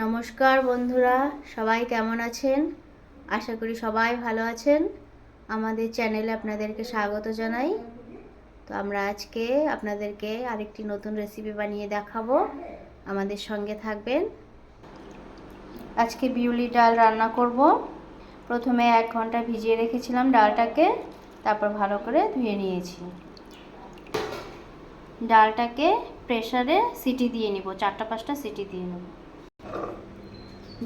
নমস্কার বন্ধুরা, সবাই কেমন আছেন? আশা করি সবাই ভালো আছেন। আমাদের চ্যানেলে আপনাদেরকে স্বাগত জানাই। তো আমরা আজকে আপনাদেরকে আরেকটি নতুন রেসিপি বানিয়ে দেখাবো। আমাদের সঙ্গে থাকবেন। আজকে বিউলি ডাল রান্না করব। প্রথমে এক ঘণ্টা ভিজিয়ে রেখেছিলাম ডালটাকে, তারপর ভালো করে ধুয়ে নিয়েছি। ডালটাকে প্রেসারে সিটি দিয়ে নিব, চারটা পাঁচটা সিটি দিয়ে নেব।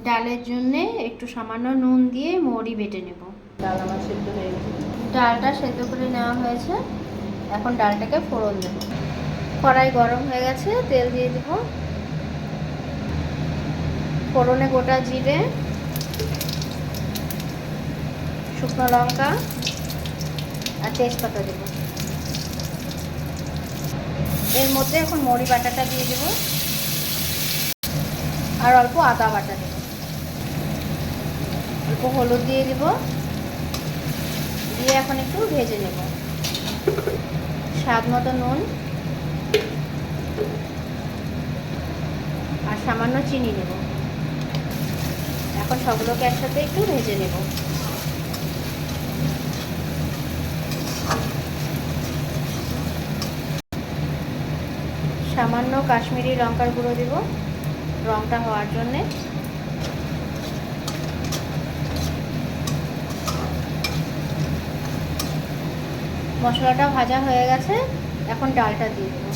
ডালের জন্যে একটু সামান্য নুন দিয়ে মৌরি বেটে নেব। ডাল আমার সেদ্ধ হয়ে গেছে। ডালটা সেদ্ধ করে নেওয়া হয়েছে। এখন ডালটাকে ফোড়ন দেব। কড়াই গরম হয়ে গেছে তেল দিয়ে দেব। ফোড়নে গোটা জিরে শুকনো লঙ্কা আর তেজপাতা দেব। এর মধ্যে এখন মরি বাটাটা দিয়ে দেব। আর অল্প আদা বাটা দেব। হলুদ দিয়ে দেব। দিয়ে এখন একটু ভেজে নেব। স্বাদ মতো নুন আর সামান্য চিনি নেব এখন সবগুলোকে একসাথে একটু ভেজে নেব। সামান্য কাশ্মীরি লঙ্কার গুঁড়ো দেব। রঙটা হওয়ার জন্যে। মশলাটা ভাজা হয়ে গেছে, এখন ডালটা দিয়ে দেবো।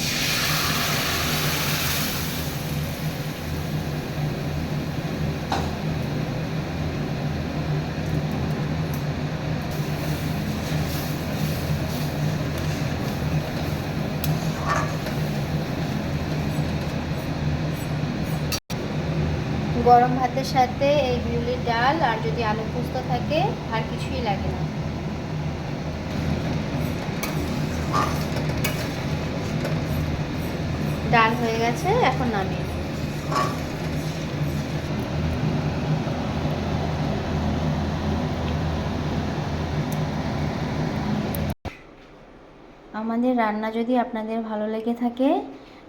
গরম ভাতের সাথে এই বিউলির ডাল আর যদি আলু পোস্ত থাকে, আর কিছুই লাগে না ডাল হয়ে গেছে, এখন নামিয়ে আমাদের রান্না যদি আপনাদের ভালো লেগে থাকে,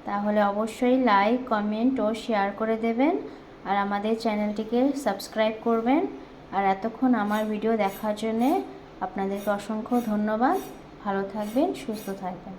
তাহলে অবশ্যই লাইক কমেন্ট ও শেয়ার করে দেবেন। আর আমাদের চ্যানেলটিকে সাবস্ক্রাইব করবেন। আর এতক্ষণ আমার ভিডিও দেখার জন্যে আপনাদেরকে অসংখ্য ধন্যবাদ। ভালো থাকবেন, সুস্থ থাকবেন।